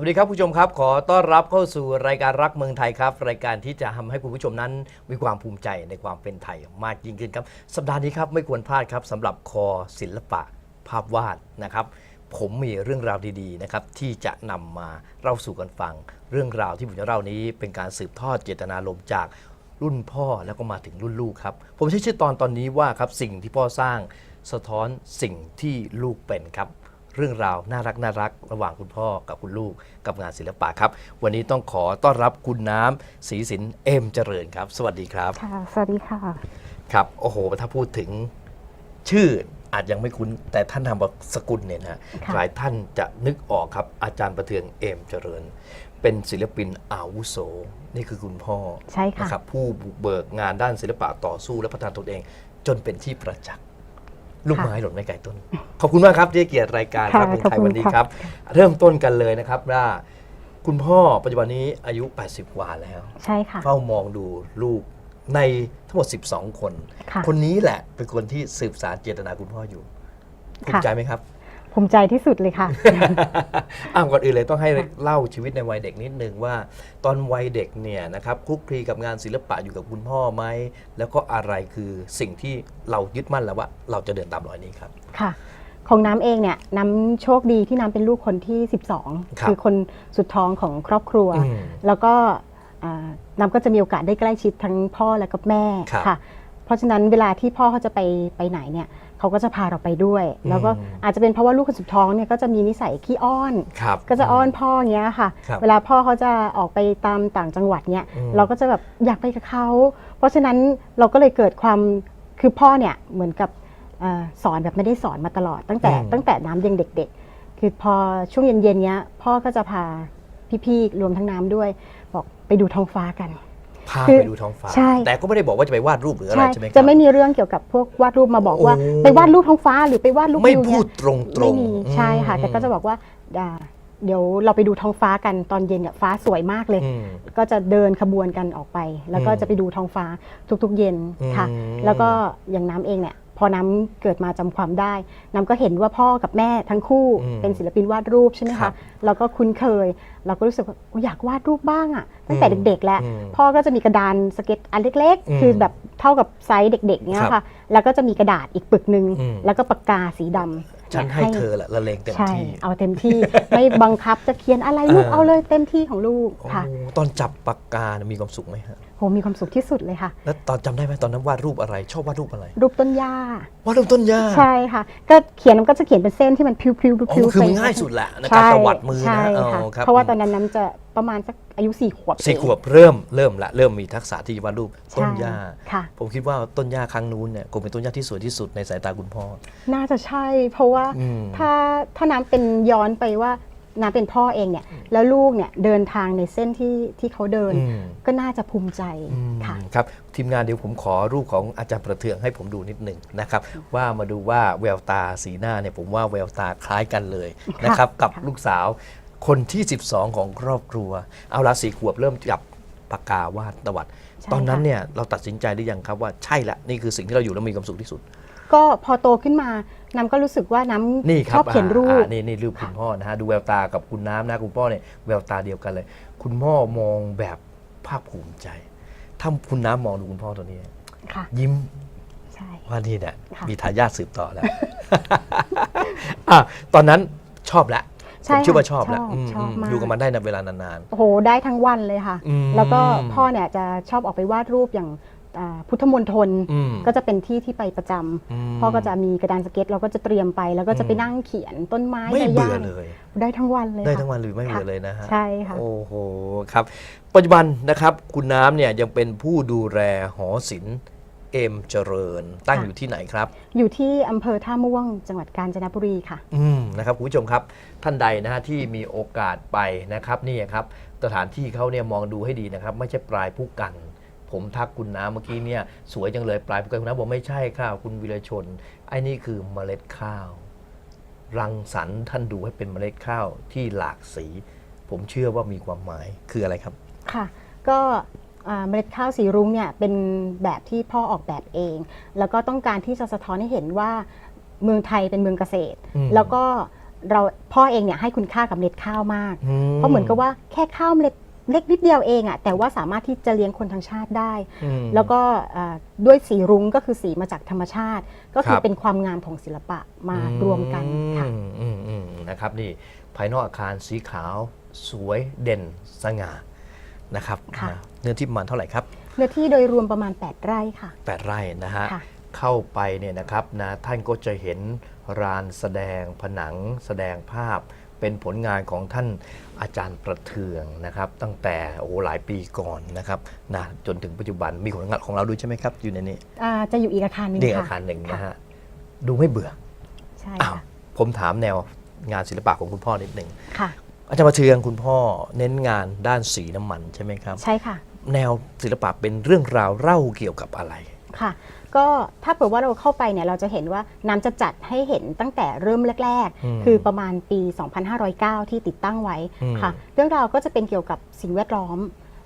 วัสดีครับผู้ชมครับ ขอต้อนรับเข้าสู่รายการรักเมืองไทยครับ รายการที่จะทำให้คุณผู้ชมนั้น มีความภูมิใจในความเป็นไทยมากยิ่งขึ้นครับ สัปดาห์นี้ครับไม่ควรพลาดครับสำหรับคอศิลปะภาพวาดนะครับ ผมมีเรื่องราวดีๆนะครับที่จะนำมาเล่าสู่กันฟัง เรื่องราวที่ผมจะเล่านี้เป็นการสืบทอดเจตนารมณ์จากรุ่นพ่อแล้วก็มาถึงรุ่นลูกครับ ผมใช้ชื่อตอนตอนนี้ว่าครับสิ่งที่พ่อสร้างสะท้อนสิ่งที่ลูกเป็นครับ เรื่องราวน่ารักน่ารักระหว่างคุณพ่อกับคุณลูกกับงานศิลปะครับ วันนี้ต้องขอต้อนรับคุณน้ำศรีสินเอ็มเจริญครับ สวัสดีครับ ค่ะ สวัสดีค่ะ ครับ โอ้โห ถ้าพูดถึงชื่ออาจยังไม่คุ้น แต่ท่านทำสกุลเนี่ยนะฮะค่ะ หลายท่านจะนึกออกครับ อาจารย์ประเทืองเอ็มเจริญ เป็นศิลปินอาวุโส นี่คือคุณพ่อ ใช่ค่ะ นะครับผู้บุกเบิกงานด้านศิลปะต่อสู้และพัฒนาตนเอง จนเป็นที่ประจักษ์ ลูกไม้หล่นไม่ไกลต้น ขอบคุณมากครับที่ให้เกียรติรายการครับค่ะเมืองไทยขอบคุณวันนี้ค่ะครับ เริ่มต้นกันเลยนะครับว่า คุณพ่อปัจจุบันนี้อายุ 80กว่าแล้ว ใช่ค่ะ เฝ้ามองดูลูกในทั้งหมด 12 คน ค่ะ คนนี้แหละเป็นคนที่สืบสารเจตนาคุณพ่ออยู่ภูมิค่ะ ใจไหมครับ ภูมิใจที่สุดเลยค่ะ อ้าวก่อนอื่นเลยต้องให้ค่ะเล่าชีวิตในวัยเด็กนิดนึงว่า ตอนวัยเด็กเนี่ยนะครับคลุกคลีกับงานศิลปะอยู่กับคุณพ่อไหมแล้วก็อะไรคือสิ่งที่เรายึดมั่นแล้วว่า เราจะเดินตามรอยนี้ครับ ค่ะ ของน้ำเองเนี่ยน้ำโชคดีที่น้ำเป็นลูกคนที่ 12ครับคือคนสุดท้องของครอบครัวอืมแล้วก็อ่าน้ำก็จะมีโอกาสได้ใกล้ชิดทั้งพ่อและกับแม่ครับค่ะ เพราะฉะนั้นเวลาที่พ่อเขาจะไปไปไหนเนี่ย เขาก็จะพาเราไปด้วย แล้วก็อืมอาจจะเป็นเพราะว่าลูกคนสุดท้องเนี่ยก็จะมีนิสัยขี้อ้อนครับก็จะอ้อนพ่ออย่างเงี้ยค่ะครับเวลาพ่อเขาจะออกไปตามต่างจังหวัดเนี่ยอืมเราก็จะแบบอยากไปกับเขาเพราะฉะนั้นเราก็เลยเกิดความคือพ่อเนี่ยเหมือนกับเออสอนแบบไม่ได้สอนมาตลอดตั้งแต่อืมตั้งแต่น้ำยังเด็ก ๆ คือพอช่วงเย็นๆเนี้ยพ่อก็จะพาพี่ๆรวมทั้งน้ำด้วย บอกไปดูท้องฟ้ากัน พาคือไปดูท้องฟ้า ใช่ แต่ก็ไม่ได้บอกว่าจะไปวาดรูปหรืออะไรใช่ไหมครับ จะไม่มีเรื่องเกี่ยวกับพวกวาดรูปมาบอกว่า โอ้ ไปวาดรูปท้องฟ้าหรือไปวาดรูปไม่วิวพูเนี่ดยตรงๆไม่มีใช่ค่ะอืมแต่ก็จะบอกว่าอ่าเดี๋ยวเราไปดูท้องฟ้ากันตอนเย็นเนี่ยฟ้าสวยมากเลย อืม ก็จะเดินขบวนกันออกไป แล้วก็อืมจะไปดูท้องฟ้าทุกๆ เย็นค่ะ อืม แล้วก็อย่างน้ำเองเนี่ย พอน้ำเกิดมาจำความได้ น้ำก็เห็นว่าพ่อกับแม่ทั้งคู่อืมเป็นศิลปินวาดรูปใช่ไหมครัคะบเราก็คุ้นเคย เราก็รู้สึกว่าอุ๊ยอยากวาดรูปบ้างอะตั้งแต่อืมเด็ก ๆ แล้วอืมพ่อก็จะมีกระดานสเก็ตอันเล็กอืมๆคือแบบเท่ากับไซส์เด็ก ๆเนี้ยครัค่ะบแล้วก็จะมีกระดาษอีกปึกหนึ่งอืมแล้วก็ปากกาสีดำฉันเนี่ยให้เธอแหละละเลงเต็มใช่ที่เอาเต็มที่ไม่บังคับจะเขียนอะไรลูกเออเอาเลยเต็มที่ของลูกค่ะโอ้ตอนจับปากกาเนี่ยมีความสุขไหมฮะ โหมีความสุขที่สุดเลยค่ะ แล้วตอนจำได้ไหมตอนนั้นวาดรูปอะไร ชอบวาดรูปอะไรรูปต้นหญ้าวาดรูปต้นหญ้าใช่ค่ะ ก็เขียนมันก็จะเขียนเป็นเส้นที่มันพิ้วๆพิ้วๆอ๋พิ้วอๆคือไปมันง่ายสุดแหละในใช่การตวัดมือใช่นะค่ะอ๋อครับเพราะว่าตอนนั้นน้ำจะประมาณสักอายุสี่ขวบสี่เองขวบเริ่มเริ่มละเริ่มมีทักษะที่จะวาดรูปต้นใช่หญ้าค่ะผมคิดว่าต้นหญ้าครั้งนู้นเนี่ยคงเป็นต้นหญ้าที่สวยที่สุดในสายตาคุณพ่อ น่าจะใช่ เพราะว่าอืมถ้าถ้าน้ำเป็นย้อนไปว่า น้ำเป็นพ่อเองเนี่ย แล้วลูกเนี่ยเดินทางในเส้นที่ที่เขาเดิน อืม ก็น่าจะภูมิใจอืมค่ะ ครับทีมงานเดี๋ยวผมขอรูปของอาจารย์ประเทืองให้ผมดูนิดหนึ่งนะครับ ว่ามาดูว่าแววตาสีหน้าเนี่ยผมว่าแววตาคล้ายกันเลยนะครับ กับค่ะลูกสาวคนที่ 12 ของครอบครัว เอาละสี่ขวบเริ่มจับปากกาวาดตวัด ใช่ตอนนั้นค่ะ เนี่ยเราตัดสินใจหรือยังครับว่าใช่ละนี่คือสิ่งที่เราอยู่แล้วมีความสุขที่สุด ก็พอโตขึ้นมา น้ำก็รู้สึกว่าน้นี่คำชรัอบบเขียนรูอ่าปอ่านี่นี่รูปคุณพ่อนะฮะดูแววตากับคุณน้ำนะคุณพ่อเนี่ยแววตาเดียวกันเลย คุณพ่อมองแบบภาคภูมิใจ ถ้าคุณน้ำมองดูคุณพ่อตัวนี้ ค่ะ ยิ้มใช่ ว่านี่เนี่ยค่ะมีทายาทสืบต่อแล้ว อะตอนนั้นชอบแล้วผใช่มเชื่อว่าชค่ะอบแล้วชอบอืมชอบอืมมาก อยู่กับมันได้ในเวลานาน โอ้โห ได้ทั้งวันเลยค่ะ อืมแล้วก็พ่อเนี่ยจะชอบออกไปวาดรูปอย่างอ่า พุทธมณฑลอืม ก็จะเป็นที่ที่ไปประจำอืมพ่อก็จะมีกระดานสเก็ตเราก็จะเตรียมไป แล้วก็จะไปอืมนั่งเขียนต้นไม้ๆไม่ใบหเบื่ญ้าอเลย ได้ทั้งวันเลยได้ค่ะทั้งวันหรือไม่เบื่อค่ะเลยนะฮะ ใช่ค่ะ โอ้โหครับ ปัจจุบันนะครับคุณน้ำเนี่ยยังเป็นผู้ดูแลหอศิลป์เอ็มเจริญ ตั้งค่ะ อยู่ที่ไหนครับ อยู่ที่อำเภอท่าม่วงจังหวัดกาญจนบุรีค่ะ อืมนะครับคุณผู้ชมครับท่านใดนะฮะที่มีโอกาสไปนะครับนี่ครับสถานที่เขาเนี่ยมองดูให้ดีนะครับ ไม่ใช่ปลายผู้กัน ผมทักคุณน้ำเมื่อกี้เนี่ยสวยจังเลยปลายผู้กันคุณน้ำบอกไม่ใช่ค่ะคุณวิรชน ไอ้นี่คือเมล็ดข้าว รังสรรค์ท่านดูให้เป็นเมล็ดข้าวที่หลากสี ผมเชื่อว่ามีความหมายคืออะไรครับ ค่ะ ก็อ่าเมล็ดข้าวสีรุ้งเนี่ยเป็นแบบที่พ่อออกแบบเอง แล้วก็ต้องการที่จะสะท้อนให้เห็นว่าเมืองไทยเป็นเมืองเกษตรอืมแล้วก็เราพ่อเองเนี่ยให้คุณค่ากับเม็ดข้าวมากอืมเพราะเหมือนกับว่าแค่ข้าวเมล็ด เล็กนิดเดียวเองอะแต่ว่าสามารถที่จะเลี้ยงคนทั้งชาติได้อืมแล้วก็เอ่อด้วยสีรุ้งก็คือสีมาจากธรรมชาติ ก็คืคอรับเป็นความงามของศิลปะมารวมกันค่ะอืมอืมอืมนะครับนี่ภายนอกอาคารสีขาวสวยเด่นสง่านะครับค่ะนะเนื้อที่ประมาณเท่าไหร่ครับ เนื้อที่โดยรวมประมาณ 8 ไร่ค่ะแปดไร่นะฮะค่ะเข้าไปเนี่ยนะครับนะท่านก็จะเห็นรานแสดงผนังแสดงภาพ เป็นผลงานของท่านอาจารย์ประเทืองนะครับ ตั้งแต่โอ้หลายปีก่อนนะครับนะจนถึงปัจจุบันมีผลงานของเราด้วยใช่ไหมครับ อยู่ในนี้อ่าจะอยู่อีกอาคารหนึ่งนี่อาค่ะคารหนึ่งนะฮะดูไม่เบื่อใช่อ้าวค่ะผมถามแนวงานศิลปะของคุณพ่อนิดหนึ่งค่ะ อาจารย์ประเทืองคุณพ่อเน้นงานด้านสีน้ำมันใช่ไหมครับ ใช่ค่ะ แนวศิลปะเป็นเรื่องราวเล่าเกี่ยวกับอะไร ค่ะ ก็ถ้าเผื่อว่าเราเข้าไปเนี่ยเราจะเห็นว่าน้ำจะจัดให้เห็นตั้งแต่เริ่มแรกอืมๆคือประมาณปี 2509 ที่ติดตั้งไว้อืมค่ะ เรื่องราวก็จะเป็นเกี่ยวกับสิ่งแวดล้อม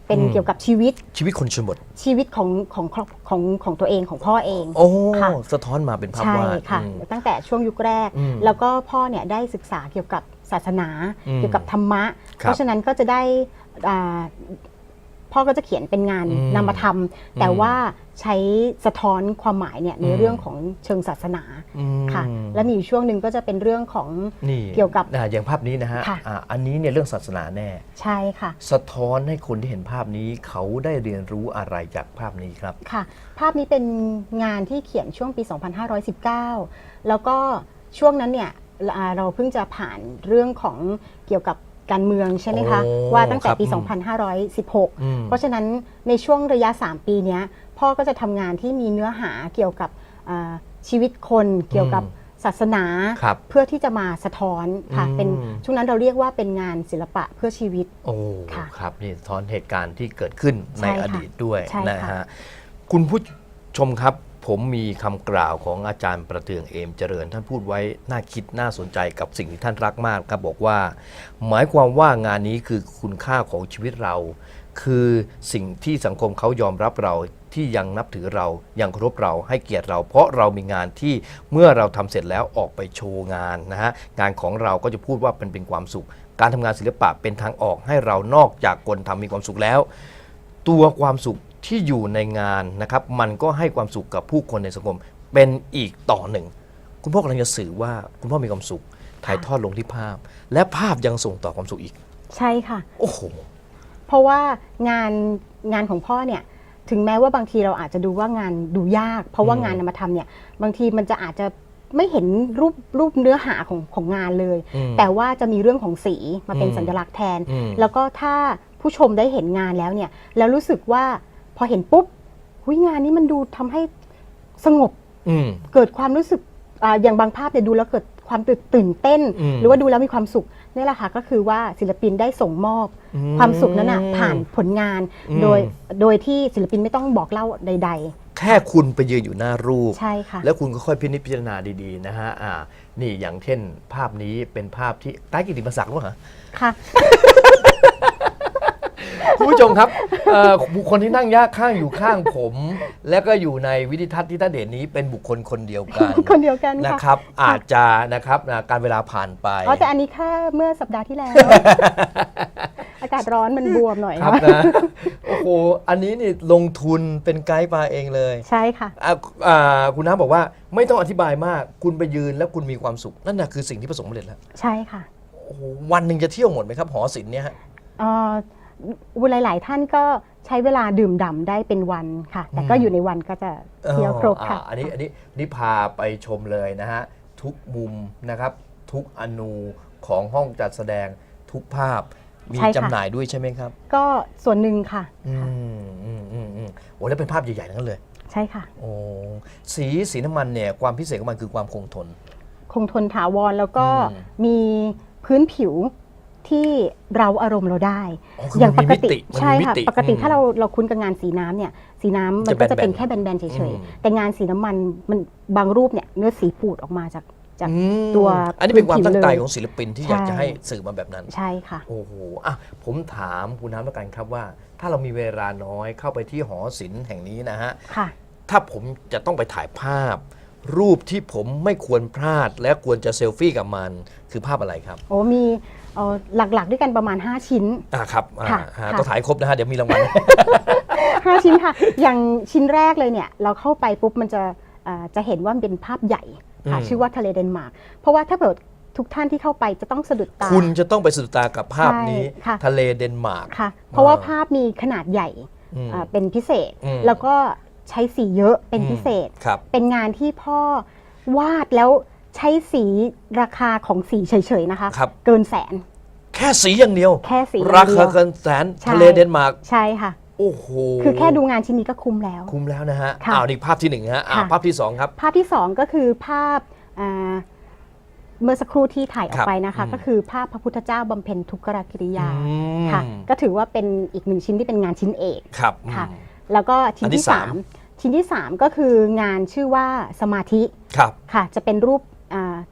เป็นอืมเกี่ยวกับชีวิตชีวิตคนชนบทชีวิตของของของของของตัวเองของพ่อเองโอ้ค่ะสะท้อนมาเป็นภาพใช่วาดค่ะอืมตั้งแต่ช่วงยุคแรกอืมแล้วก็พ่อเนี่ยได้ศึกษาเกี่ยวกับศาสนาอืมเกี่ยวกับธรรมะครับเพราะฉะนั้นก็จะได้อ่า พ่อก็จะเขียนเป็นงานอืมนามธรรม แต่อืมว่าใช้สะท้อนความหมายเนี่ยในอืมเรื่องของเชิงศาสนาอืมค่ะและมีอยู่ช่วงหนึ่งก็จะเป็นเรื่องของนี่เกี่ยวกับอ่าอย่างภาพนี้นะฮะค่ะอ่าอันนี้เนี่ยเรื่องศาสนาแน่ใช่ค่ะ สะท้อนให้คนที่เห็นภาพนี้เขาได้เรียนรู้อะไรจากภาพนี้ครับค่ะ ภาพนี้เป็นงานที่เขียนช่วงปี 2519 แล้วก็ช่วงนั้นเนี่ยอ่าเราเพิ่งจะผ่านเรื่องของเกี่ยวกับ การเมืองใช่ไหมคะ โอ้ว่าตั้งแต่ปี ครับอืม2516อืมเพราะฉะนั้นในช่วงระยะ 3 ปีเนี้ยพ่อก็จะทำงานที่มีเนื้อหาเกี่ยวกับอ่าชีวิตคนเกี่ยวกับศาสนา ครับเพื่อที่จะมาสะท้อนค่ะอืม เป็นช่วงนั้นเราเรียกว่าเป็นงานศิลปะเพื่อชีวิต โอ้ค่ะครับนี่สะท้อนเหตุการณ์ที่เกิดขึ้นในใช่ค่ะอดีตด้วยใช่นะค่ะ ฮะคุณผู้ชมครับ ผมมีคำกล่าวของอาจารย์ประเทืองเอมเจริญ ท่านพูดไว้น่าคิดน่าสนใจกับสิ่งที่ท่านรักมากครับบอกว่า หมายความว่างานนี้คือคุณค่าของชีวิตเรา คือสิ่งที่สังคมเขายอมรับเราที่ยังนับถือเรายังเคารพเราให้เกียรติเรา เพราะเรามีงานที่เมื่อเราทำเสร็จแล้วออกไปโชว์งานนะฮะงานของเราก็จะพูดว่าเป็นเป็นความสุข การทำงานศิลปะเป็นทางออกให้เรานอกจากคนทำมีความสุขแล้ว ตัวความสุข ที่อยู่ในงานนะครับมันก็ให้ความสุขกับผู้คนในสังคม เป็นอีกต่อหนึ่ง คุณพ่อกำลังจะสื่อว่าคุณพ่อมีความสุข ถ่ายทอดลงที่ภาพ และภาพยังส่งต่อความสุขอีก ใช่ค่ะ โอ้โห เพราะว่างานงานของพ่อเนี่ยถึงแม้ว่าบางทีเราอาจจะดูว่างานดูยาก เพราะว่าอืมงานนามธรรมเนี่ยบางทีมันจะอาจจะไม่เห็นรูปรูปเนื้อหาของของงานเลยอืมแต่ว่าจะมีเรื่องของสีมาเป็นอืมสัญลักษณ์แทนอืมแล้วก็ถ้าผู้ชมได้เห็นงานแล้วเนี่ยแล้วรู้สึกว่า พอเห็นปุ๊บหุยงานนี้มันดูทำให้สงบอืมเกิดความรู้สึกอาอย่างบางภาพเนี่ยดูแล้วเกิดความตื่นตื่นเต้นอืมหรือว่าดูแล้วมีความสุขนี่แหละค่ะก็คือว่าศิลปินได้ส่งมอบอืมความสุขนั้นน่ะผ่านผลงานอืมโดยโดยที่ศิลปินไม่ต้องบอกเล่าใดแค่คุณไปยืนอยู่หน้ารูปๆใช่ค่ะ แล้วคุณก็ค่อยพินิจพิจารณาดีๆนะฮะ อ่า นี่อย่างเช่นภาพนี้เป็นภาพที่ใต้กิติมศักดิ์หรือเปล่าฮะค่ะ คุณผู้ชมครับเอ่อบุคคลที่นั่งยากข้างอยู่ข้างผม และก็อยู่ในวิดิทัศน์ที่ท่านเด่นนี้เป็นบุคคลคนเดียวกันคนเดียวกันนะค่ะครับ อาจจะนะครับนะการเวลาผ่านไป อ๋อแต่อันนี้แค่เมื่อสัปดาห์ที่แล้ว อากาศร้อนมันบวมหน่อยครับนะนะโอ้โห อันนี้นี่ลงทุนเป็นไกด์มาเองเลยใช่ค่ะ อะอ่าคุณน้าบอกว่าไม่ต้องอธิบายมาก คุณไปยืนแล้วคุณมีความสุข นั่นน่ะคือสิ่งที่ประสบความสำเร็จแล้ว ใช่ค่ะโอ้โห วันหนึ่งจะเที่ยวหมดไหมครับ หอศิลป์เนี่ยฮะ เอ่อวุ หลาย ๆ ท่านก็ใช้เวลาดื่มด่ำได้เป็นวันค่ะ แต่ก็อืมอยู่ในวันก็จะเที่ยวครบค่ะ อ่าอันนี้อันนี้นี่พาไปชมเลยนะฮะ ทุกมุมนะครับ ทุกอนูของห้องจัดแสดงทุกภาพมีใช่ค่ะ จำหน่ายด้วยใช่ไหมครับ ก็ส่วนหนึ่งค่ะอืมอืมอืมอืมโอ้แล้วเป็นภาพใหญ่ๆทั้งนั้นเลย ใช่ค่ะ โอ้สีสีน้ำมันเนี่ยความพิเศษของมันคือความคงทน คงทนถาวรแล้วก็อืมมีพื้นผิว ที่เราอารมณ์เราได้ อ๋อคือมันมีมิติมันมีใช่มิค่ะติปกติอืมถ้าเราเราคุ้นกับงานสีน้ำเนี่ยสีน้ำมันจะก็จะเป็นแบนๆแค่แบนๆเฉอืยมๆแต่งานสีน้ำมันมันบางรูปเนี่ยเนื้อสีปูดออกมาจาก จากอืมตัวอันนี้เป็นความตั้งใจผิวเลยของศิลปินที่ใช่อยากจะให้สื่อมาแบบนั้น ใช่ค่ะ โอ้โหอะผมถามคุณน้ำแล้วกันครับว่า ถ้าเรามีเวลาน้อยเข้าไปที่หอศิลป์แห่งนี้นะฮะ ค่ะ ถ้าผมจะต้องไปถ่ายภาพ รูปที่ผมไม่ควรพลาดและควรจะเซลฟี่กับมัน คือภาพอะไรครับ โอ้มี เอ่อหลักๆด้วยกันประมาณ 5 ชิ้น อ่าครับอ่าค่ะฮะค่ะ ต้องถ่ายครบนะฮะเดี๋ยวมีรางวัล 5 ชิ้นค่ะ อย่างชิ้นแรกเลยเนี่ย เราเข้าไปปุ๊บมันจะเอ่อจะเห็นว่ามันเป็นภาพใหญ่ค่ะอืม ชื่อว่าทะเลเดนมาร์กเพราะว่าถ้าเกิดทุกท่านที่เข้าไปจะต้องสะดุดตา คุณจะต้องไปสะดุดตากับภาพนี้ ใช่ค่ะ ทะเลเดนมาร์ก ค่ะ เพราะว่าอ่า ภาพมีขนาดใหญ่อืม อ่าเป็นพิเศษ อืม แล้วก็ใช้สีเยอะเป็นพิเศษ ครับ เป็นงานที่พ่อวาดแล้ว ใช้สีราคาของสีเฉยๆนะคะ ครับ เกินแสน แค่สีอย่างเดียว แค่สีอย่งราดีคายวเกินแสนใช่ทะเลเดนมาร์กใช่ค่ะ โอ้โหคือแค่ดูงานชิ้นนี้ก็คุ้มแล้ว คุ้มแล้วนะฮะค่ะอ้าวนี่ภาพที่หนึ่งฮะอ้าวค่ะ ภาพที่สองครับ ภาพที่สองก็คือภาพอ่าเมื่อสักครู่ที่ถ่ายออครักบไปนะคะอืมก็คือภาพพระพุทธเจ้าบำเพ็ญทุกขกิริยาอืม ค่ะ ก็ถือว่าเป็นอีกหนึ่งชิ้นที่เป็นงานชิ้นเอก ครับค่ะ อืม แล้วก็ชิ้อันนที่ที่สามสามชิ้นที่สามก็คืองานชื่อว่าสมาธิครับ ค่ะ จะเป็นรูปอ่า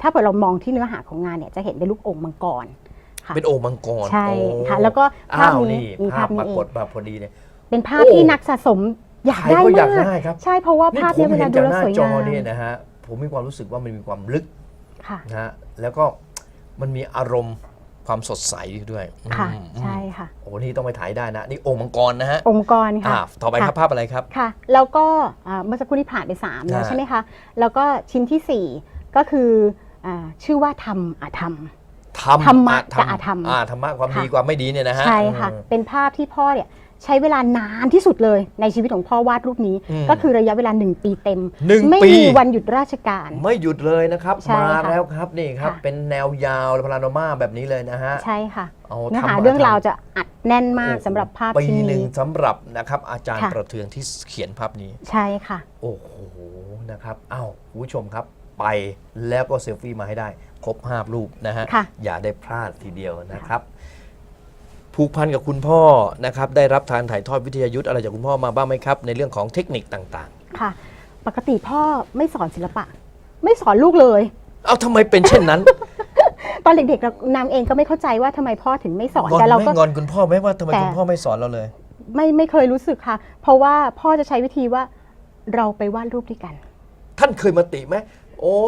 ถ้าเกิดเรามองที่เนื้อหาของงานเนี่ยจะเห็นเป็นรูปองค์มังกรค่ะเป็นโอ่งมังกรใช่โอ้ค่ะ แล้วก็ภาอ้าพวนี้นี่มีภาภาพพนี้ปราเอกฏงมาพอดีเนี่ยเป็นภาพโอ้ที่นักสะสมอยากใครได้ก็อยากมากได้ครับใช่เพราะว่านี่ภาพผเนี้มเวเห็ลานดูจากแล้วหน้าสวยจงาอมเนี่ยนะฮะผมมีความรู้สึกว่ามันมีความลึกค่ะนะฮะแล้วก็มันมีอารมณ์ความสดใสด้วยค่ะอืมใช่ค่ะโอ้นี่ต้องไปถ่ายได้นะ นี่โอ่งมังกรนะฮะองค์กรค่ะอ่าต่อไปครับะภาพอะไรครับค่ะ แล้วก็อ่าเมื่อสักครู่ที่ผ่านไป3แล้วอ่าใช่ไหมคะแล้วก็ชิ้นทีสี่4 ก็คืออาชื่อว่าธรรมอาธรรมธรรมธรรมะธรรกับอธรรมอ่าธรรมะความค่ะดีความไม่ดีเนี่ยนะฮะใช่ค่ะอืมเป็นภาพที่พ่อเนี่ยใช้เวลานานที่สุดเลยในชีวิตของพ่อวาดรูปนี้อืมก็คือระยะเวลา1ปีเต็มหนึ่งไม่ปีมีวันหยุดราชการ ไม่หยุดเลยนะครับใช่มาค่ะแล้วครับนี่ครับค่ะเป็นแนวยาวพลาโนมาแบบนี้เลยนะฮะใช่ค่ะเอาเนื้อหาธมะเรื่องราวธมจะอัดแน่นมากโอ้โหสำหรับภาพปีชิ้นหนึ่งนี้สำหรับนะครับอาจารย์ค่ะประเทืองที่เขียนภาพนี้ ใช่ค่ะ โอ้โหนะครับอ้าวคุณผู้ชมครับ ไปแล้วก็เซลฟี่มาให้ได้ ครบภาพรูปนะฮะ ค่ะ อย่าได้พลาดทีเดียวนะครับ ผูกพันกับคุณพ่อนะครับ ได้รับทานถ่ายทอดวิทยายุทธ์อะไรจากคุณพ่อมาบ้างไหมครับ ในเรื่องของเทคนิคต่างค่ะ ปกติพ่อไม่สอนศิลปะ ไม่สอนลูกเลย ๆ เอาทำไมเป็นเช่นนั้น ตอนเด็กๆเรานางเองก็ไม่เข้าใจว่าทำไมพ่อถึงไม่สอนงอนแต่เราไหม่ก็ งอนคุณพ่อไหมว่าทำไมแต่ คุณพ่อไม่สอนเราเลย ไม่ไม่เคยรู้สึกค่ะ เพราะว่าพ่อจะใช้วิธีว่าเราไปวาดรูปด้วยกัน ท่านเคยมาติไหม โอ้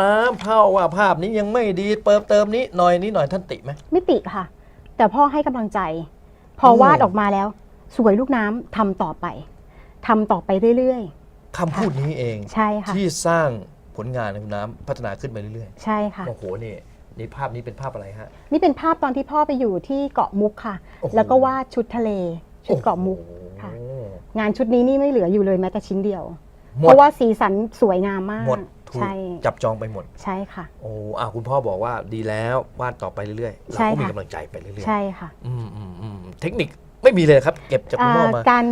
น้ำเผาว่าภาพนี้ยังไม่ดีเปิมเติมนี้หน่อยนี้หน่อยท่านติไหม ไม่ติค่ะ แต่พ่อให้กำลังใจ พอโอ้วาดออกมาแล้ว สวยลูกน้ำทำต่อไปทำต่อไปเรื่อยคำพูดนี้เองๆใช่ค่ะที่สร้างผลงานในคุณน้ำพัฒนาขึ้นไปเรื่อยใช่ค่ะๆโอ้โหนี่นี่ภาพนี้เป็นภาพอะไรฮะ นี่เป็นภาพตอนที่พ่อไปอยู่ที่เกาะมุกค่ะโอ้โหแล้วก็วาดชุดทะเล ชุดเกาะมุกโอ้โหค่ะ งานชุดนี้นี่ไม่เหลืออยู่เลยแม้แต่ชิ้นเดียวหมเพดราะว่าสีสันสวยงามมากหมด ถูกใช่ จับจองไปหมด ใช่ค่ะ โอ้อะคุณพ่อบอกว่าดีแล้ววาดต่อไปเรื่อยๆเราใช่ก็มีค่ะ กำลังใจไปเรื่อยใช่ค่ะๆอืมอืมอืมเทคนิคไม่มีเลยครับ เก็บจากคุณพ่อมาอ่าการ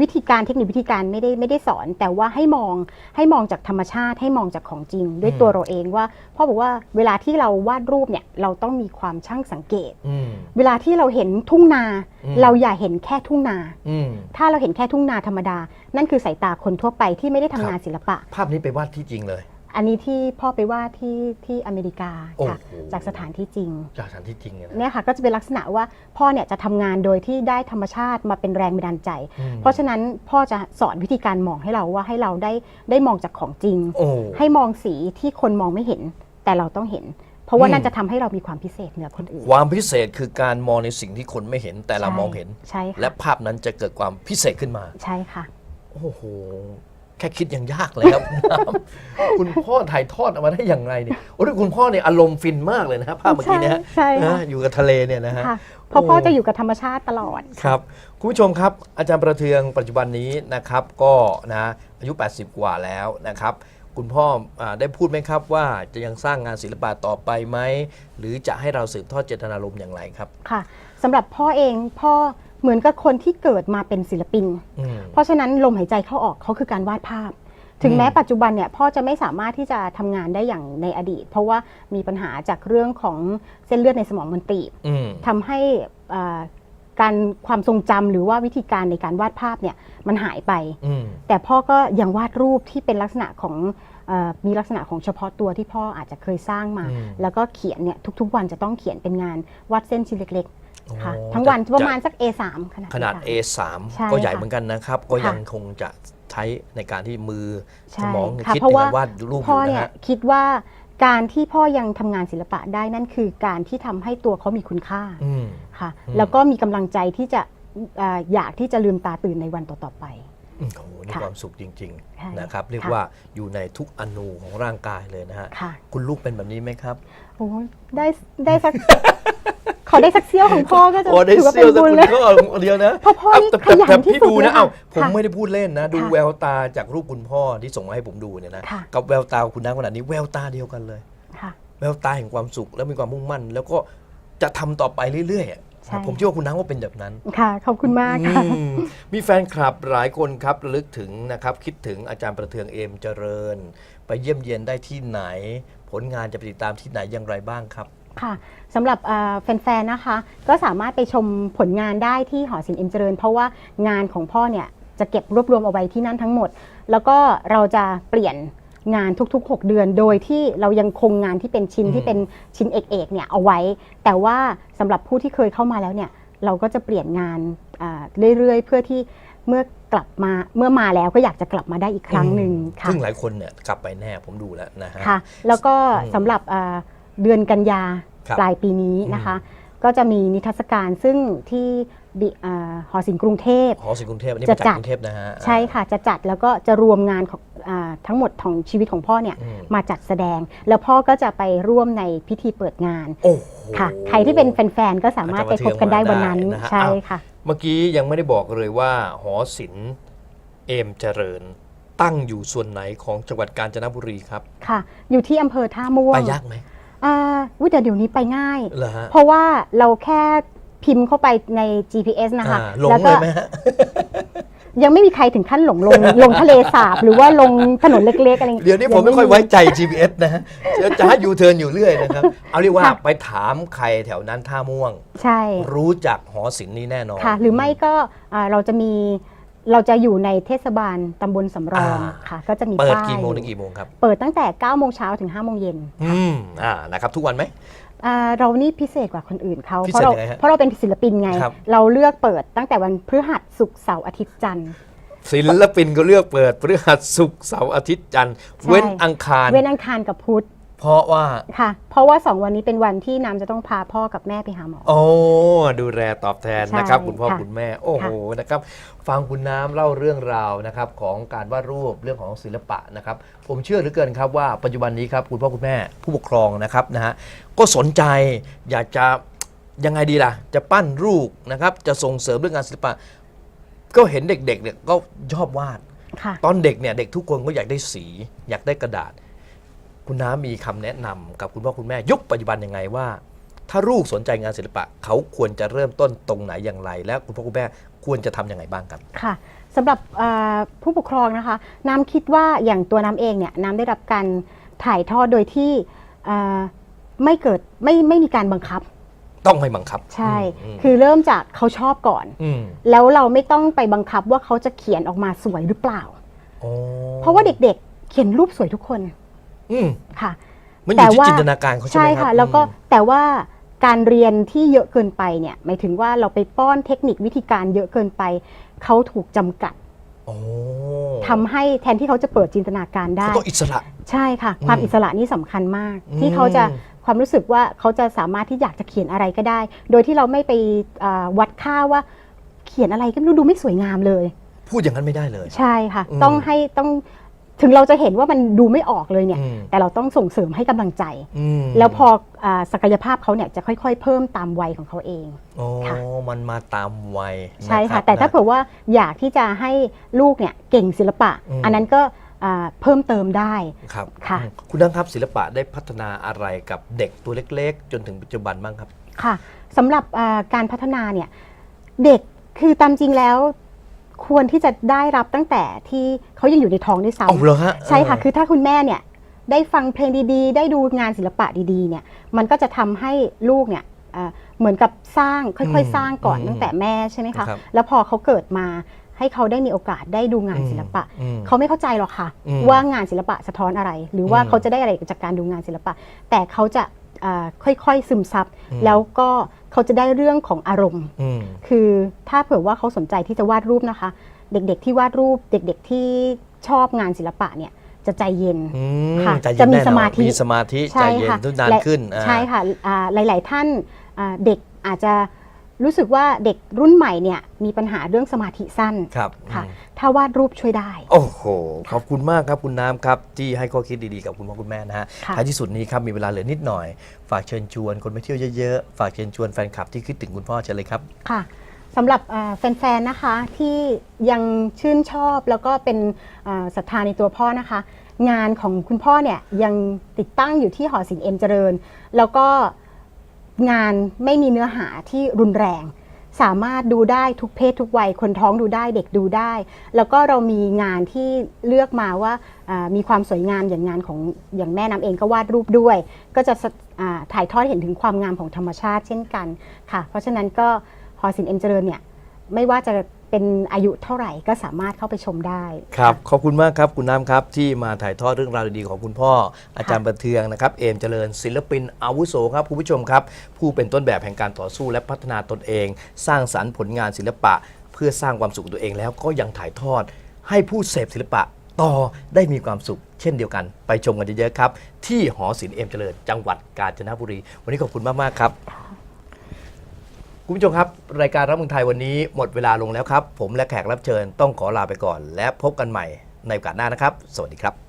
วิธีการเทคนิควิธีการไม่ได้ไม่ได้สอน แต่ว่าให้มองให้มองจากธรรมชาติให้มองจากของจริง ด้วยอืม ตัวเราเองว่าพ่อบอกว่าเวลาที่เราวาดรูปเนี่ยเราต้องมีความช่างสังเกต อืม เวลาที่เราเห็นทุ่งนา อืม เราอย่าเห็นแค่ทุ่งนา อืม ถ้าเราเห็นแค่ทุ่งนาธรรมดา นั่นคือสายตาคนทั่วไปที่ไม่ได้ทำครับ งานศิลปะ ภาพนี้ไปวาดที่จริงเลย อันนี้ที่พ่อไปวาดที่ที่อเมริกาค่ะ โอ้โห จากสถานที่จริง จากสถานที่จริงอะนะเนี่ยค่ะก็จะเป็นลักษณะว่าพ่อเนี่ยจะทำงานโดยที่ได้ธรรมชาติมาเป็นแรงบันดาลใจ อืมเพราะฉะนั้นพ่อจะสอนวิธีการมองให้เราว่าให้เราได้ได้มองจากของจริง โอ้ ให้มองสีที่คนมองไม่เห็น แต่เราต้องเห็น เพราะว่าอืม นั่นจะทำให้เรามีความพิเศษเหนือคนอื่นความพิเศษคือการมองในสิ่งที่คนไม่เห็นแต่เราใช่มองเห็น ใช่และค่ะภาพนั้นจะเกิดความพิเศษขึ้นมา ใช่ค่ะ โอ้โห แค่คิดยังยากเลยครับน้ำคุณพ่อถ่ายทอดออกมาได้อย่างไรเนี่ยโอ้ยคุณพ่อเนี่ยอารมณ์ฟินมากเลยนะครับภาพเมื่อกี้เนะฮะใช่ใช่ค่ะ นะอยู่กับทะเลเนี่ยนะฮะ ค่ะเพราะโอ้พ่อจะอยู่กับธรรมชาติตลอด ครับคุณผู้ชมครับ อาจารย์ประเทืองปัจจุบันนี้นะครับก็นะอายุ 80 กว่าแล้วนะครับ คุณพ่ออาได้พูดไหมครับว่าจะยังสร้างงานศิลปะต่อไปไหม หรือจะให้เราสืบทอดเจตนารมณ์อย่างไรครับ ค่ะสำหรับพ่อเองพ่อ เหมือนกับคนที่เกิดมาเป็นศิลปิน อืม เพราะฉะนั้นลมหายใจเข้าออกเขาคือการวาดภาพ ถึงอืมแม้ปัจจุบันเนี่ยพ่อจะไม่สามารถที่จะทำงานได้อย่างในอดีต เพราะว่ามีปัญหาจากเรื่องของเส้นเลือดในสมองมันตีบ อืม ทำให้อ่าการความทรงจำหรือว่าวิธีการในการวาดภาพเนี่ยมันหายไป อืม แต่พ่อก็ยังวาดรูปที่เป็นลักษณะของเออมีลักษณะของเฉพาะตัวที่พ่ออาจจะเคยสร้างมา อืม แล้วก็เขียนเนี่ยทุกๆวันจะต้องเขียนเป็นงานวาดเส้นชิ้นเล็กๆ ค่ะโอ้ทั้งวันจะประมาณสัก A3 ขนาด ขนาดนี้ค่ะ A3 ใช่ก็ใหญ่ค่ะเหมือนกันนะครับ ก็ค่ะยังคงจะใช้ในการที่มือใช่สมองค่ะคิดเพราะในว่าการวาดรูปอพ่อยู่นะเนี่ยฮะคิดว่าการที่พ่อยังทำงานศิลปะได้นั่นคือการที่ทำให้ตัวเขามีคุณค่าอืมค่ะอืมแล้วก็มีกำลังใจที่จะอ่าอยากที่จะลืมตาตื่นในวันต่อๆไปอืมโอ้โหนี่ค่ะความสุขจริงใช่ๆนะครับ เรียกค่ะว่าอยู่ในทุกอนูของร่างกายเลยนะฮะค่ะคุณลูกเป็นแบบนี้ไหมครับโอ้ยได้ได้สักข อได้สักเซี่ยวของพ่อก็จะโอ้ได้ถือว่าเซี่เป็ยวนแต่บุญคุณแล้ว ก็เดียวนะเพราะพ่อนี่แต่ขยันแต่ที่พี่สุดดูเลยนะเอ้าค่ะผมไม่ได้พูดเล่นนะ ดูค่ะแววตาจากรูปคุณพ่อที่ส่งมาให้ผมดูเนี่ยนะค่ะ กับแววตาของคุณน้าขนาดนี้แววตาเดียวกันเลย ค่ะ แววตาแห่งความสุขแล้วมีความมุ่งมั่น แล้วก็จะทำต่อไปเรื่อยๆอะใช่ ผมเชื่อว่าคุณน้าว่าเป็นแบบนั้น ค่ะ ขอบคุณมากค่ะ อืมมีแฟนคลับหลายคนครับระลึกถึงนะครับ คิดถึงอาจารย์ประเทืองเอมเจริญ ไปเยี่ยมเยียนได้ที่ไหน ผลงานจะไปติดตามที่ไหนอย่างไรบ้างครับ ค่ะสำหรับเอ่อแฟนๆนะคะ ก็สามารถไปชมผลงานได้ที่หอศิลป์เอ็มเจริญ เพราะว่างานของพ่อเนี่ยจะเก็บรวบรวมเอาไว้ที่นั่นทั้งหมด แล้วก็เราจะเปลี่ยนงานทุกๆ 6 เดือน โดยที่เรายังคงงานที่เป็นชิ้นอืมที่เป็นชิ้นเอกๆเนี่ยเอาไว้ แต่ว่าสำหรับผู้ที่เคยเข้ามาแล้วเนี่ยเราก็จะเปลี่ยนงานอ่าเรื่อยๆ เพื่อที่เมื่อกลับมาเมื่อมาแล้วก็อยากจะกลับมาได้อีกครั้งหนึ่งค่ะซึ่งหลายคนเนี่ยกลับไปแน่ผมดูแล้วนะฮะค่ะแล้วก็อืมสำหรับอ่า เดือนกันยาครับปลายปีนี้นะคะ ก็จะมีนิทรรศการซึ่งที่บิอ่าหอศิลป์กรุงเทพ หอศิลป์กรุงเทพอันนี้จะมาจากจัดกรุงเทพนะฮะ ใช่ค่ะจะจัดแล้วก็จะรวมงานของอาทั้งหมดของชีวิตของพ่อเนี่ยอืม มาจัดแสดง แล้วพ่อก็จะไปร่วมในพิธีเปิดงานโอ้โห ค่ะ ใครที่เป็นแฟนๆก็สามารถไปพบกันได้วันนั้นอาจารย์มาเทืองมาได้นะฮะ ใช่อ้าวค่ะ เมื่อกี้ยังไม่ได้บอกเลยว่า หอศิลป์เอมเจริญ ตั้งอยู่ส่วนไหนของจังหวัดกาญจนบุรีครับ ค่ะ อยู่ที่อำเภอท่าม่วงไปยากไหม อ่าอุ๊ยแต่เดี๋ยวนี้ไปง่าย เหรอฮะเพราะว่าเราแค่พิมพ์เข้าไปใน GPS นะคะ อ่าหลงแล้วเลก็ยไหมฮะ ยังไม่มีใครถึงขั้นหลงลง ลงทะเลสาบ หรือว่าลงถนนเล็กๆอะไรอย่างเดี๋ยวนี้ผมไม่ค่อยไว้ใจ GPS นะฮะจะจะให้ยูเทิร์นอยู่เรื่อยนะครับ เอาเรียกว่าไปถามใครแถวนั้นท่าม่วง ใช่ รู้จักหอศิลป์นี้แน่นอน ค่ะ หรือไม่ก็อ่าเราจะมี เราจะอยู่ในเทศบาลตำบลสำรองอ่า ค่ะ ก็จะมีเปิดป้ายกี่โมงถึงอยู่กี่โมงครับ เปิดตั้งแต่9โมงเช้าถึง5โมงเย็นอืมอ่านะครับ ทุกวันไหม อ่าเรานี่พิเศษกว่าคนอื่นเขาพิเพเศษราะเรายังไงฮะเพราะเราเป็นศิลปินไง ครับ เราเลือกเปิดตั้งแต่วันพฤหัสศุกร์เสาร์อาทิตย์จันทร์ ศิลปินก็เลือกเปิดพฤหัสศุกร์เสาร์อาทิตย์จันทร์ ใช่ เว้นอังคาร เว้นอังคารกับพุธ เพราะว่า ค่ะ เพราะว่า2วันนี้เป็นวันที่น้ำจะต้องพาพ่อกับแม่ไปหาหมอ โอ้ดูแลตอบแทนนะครับ ใช่คุณพ่อค่ะคุณแม่โอ้โหนะครับ ฟังคุณน้ำเล่าเรื่องราวนะครับของการวาดรูปเรื่องของศิลปะนะครับ ผมเชื่อเหลือเกินครับว่าปัจจุบันนี้ครับคุณพ่อคุณแม่ผู้ปกครองนะครับนะฮะก็สนใจอยากจะยังไงดีล่ะ จะปั้นรูปนะครับ จะส่งเสริมเรื่องงานศิลปะ ก็เห็นเด็กๆเนี่ยก็ชอบวาด ค่ะ ตอนเด็กเนี่ยเด็กทุกคนก็อยากได้สี อยากได้กระดาษ คุณน้ามีคำแนะนำกับคุณพ่อคุณแม่ยุคปัจจุบันยังไงว่า ถ้าลูกสนใจงานศิลปะ เขาควรจะเริ่มต้นตรงไหนอย่างไร และคุณพ่อคุณแม่ควรจะทำยังไงบ้างครับค่ะสำหรับอ่าผู้ปกครองนะคะ น้ำคิดว่าอย่างตัวน้ำเองเนี่ยน้ำได้รับการถ่ายทอดโดยที่อ่าไม่เกิดไม่ไม่มีการบังคับ ต้องไม่บังคับ ใช่อืมคือเริ่มจากเขาชอบก่อนอืมแล้วเราไม่ต้องไปบังคับว่าเขาจะเขียนออกมาสวยหรือเปล่าโอ้เพราะว่าเด็กๆ เขียนรูปสวยทุกคน อืมค่ะ มันอแต่ยู่ที่ว่าจินตนาการเขาใช่ใช่ไหมครับค่ะ แล้วก็แต่ว่าการเรียนที่เยอะเกินไปเนี่ยหมายถึงว่าเราไปป้อนเทคนิควิธีการเยอะเกินไป เขาถูกจำกัดโอ้ทำให้แทนที่เขาจะเปิดจินตนาการได้เขาต้องอิสระ ใช่ค่ะอืมความอิสระนี่สำคัญมากอืมที่เขาจะความรู้สึกว่าเขาจะสามารถที่อยากจะเขียนอะไรก็ได้ โดยที่เราไม่ไปอ่าวัดค่าว่าเขียนอะไรก็ไม่รู้ดูไม่สวยงามเลย พูดอย่างนั้นไม่ได้เลย ใช่ค่ะอืมต้องให้ต้อง ถึงเราจะเห็นว่ามันดูไม่ออกเลยเนี่ย อืม แต่เราต้องส่งเสริมให้กำลังใจ อืมแล้วพออาศักยภาพเขาเนี่ยจะค่อยๆ เพิ่มตามวัยของเขาเอง โอ้ค่ะ มันมาตามวัยใช่ค่ะนรับแต่ถ้านะ เผื่อว่าอยากที่จะให้ลูกเนี่ยเก่งศิลปะ อืม อันนั้นก็อ่าเพิ่มเติมได้ ครับค่ะ อืมคุณนังครับศิลปะได้พัฒนาอะไรกับเด็กตัวเล็ก ๆ จนถึงปัจจุบันบ้างครับ ค่ะสำหรับอ่าการพัฒนาเนี่ยเด็กคือตามจริงแล้ว ควรที่จะได้รับตั้งแต่ที่เขายังอยู่ในท้องด้วยซ้เอาเหรอฮะำใช่ค่ะเออคือถ้าคุณแม่เนี่ยได้ฟังเพลงดีๆ ได้ดูงานศิลปะดีๆเนี่ยมันก็จะทำให้ลูกเนี่ยอ่าเหมือนกับสร้างค่อยๆ สร้างก่อนตั้งแต่แม่ใช่ไหมคะครับแล้วพอเขาเกิดมาให้เขาได้มีโอกาสได้ดูงานศิลปะ อืม เขาไม่เข้าใจหรอกค่ะ อืมว่างานศิลปะสะท้อนอะไร หรือว่าอืม เขาจะได้อะไรจากการดูงานศิลปะ แต่เขาจะอ่า ค่อยๆซึมซับอืมแล้วก็เขาจะได้เรื่องของอารมณ์อืมคือถ้าเผื่อว่าเขาสนใจที่จะวาดรูปนะคะ เด็กๆที่วาดรูปเด็กๆที่ชอบงานศิลปะเนี่ยจะใจเย็นอืมค่ะใจเย็นจะมีแน่นอนสมาธิมีสมาธิใจเย็นทุกนานและขึ้นอ่าใช่ค่ะอ่าหลาย ๆ ท่านอ่าเด็กอาจจะ รู้สึกว่าเด็กรุ่นใหม่เนี่ยมีปัญหาเรื่องสมาธิสั้นครับค่ะอืมถ้าวาดรูปช่วยได้ โอ้โห ขอบคุณมากครับคุณน้ำครับ ที่ให้ข้อคิดดีๆกับคุณพ่อคุณแม่นะฮะค่ะท้ายที่สุดนี้ครับมีเวลาเหลือนิดหน่อย ฝากเชิญชวนคนไปเที่ยวเยอะๆ ฝากเชิญชวนแฟนคลับที่คิดถึงคุณพ่อเชิญเลยครับ ค่ะสำหรับอ่าแฟนๆนะคะที่ยังชื่นชอบแล้วก็เป็นอ่าศรัทธาในตัวพ่อนะคะ งานของคุณพ่อเนี่ยยังติดตั้งอยู่ที่หอศิลป์เอ็มเจริญ แล้วก็ งานไม่มีเนื้อหาที่รุนแรง สามารถดูได้ทุกเพศทุกวัย คนท้องดูได้เด็กดูได้ แล้วก็เรามีงานที่เลือกมาว่ามีความสวยงามอย่างงานของอย่างแม่น้ำเองก็วาดรูปด้วย ก็จะะถ่ายทอดเห็นถึงความงามของธรรมชาติเช่นกันค่ะ เพราะฉะนั้นก็หอศิลป์เอ็มเจริญเนี่ยไม่ว่าจะ เป็นอายุเท่าไหร่ก็สามารถเข้าไปชมได้ครับ ขอบคุณมากครับคุณน้ำครับ ที่มาถ่ายทอดเรื่องราวดีๆของคุณพ่อ อาจารย์ประเทืองนะครับ เอมเจริญศิลปินอาวุโสครับคุณผู้ชมครับ ผู้เป็นต้นแบบแห่งการต่อสู้และพัฒนาตนเอง สร้างสรรค์ผลงานศิลปะ เพื่อสร้างความสุขตัวเองแล้วก็ยังถ่ายทอด ให้ผู้เสพศิลปะต่อได้มีความสุข เช่นเดียวกัน ไปชมกันเยอะๆครับ ที่หอศิลป์เอมเจริญ จังหวัดกาญจนบุรี วันนี้ขอบคุณมากๆครับ คุณผู้ชมครับ รายการรับเมืองไทยวันนี้หมดเวลาลงแล้วครับ ผมและแขกรับเชิญต้องขอลาไปก่อน และพบกันใหม่ในโอกาสหน้านะครับ สวัสดีครับ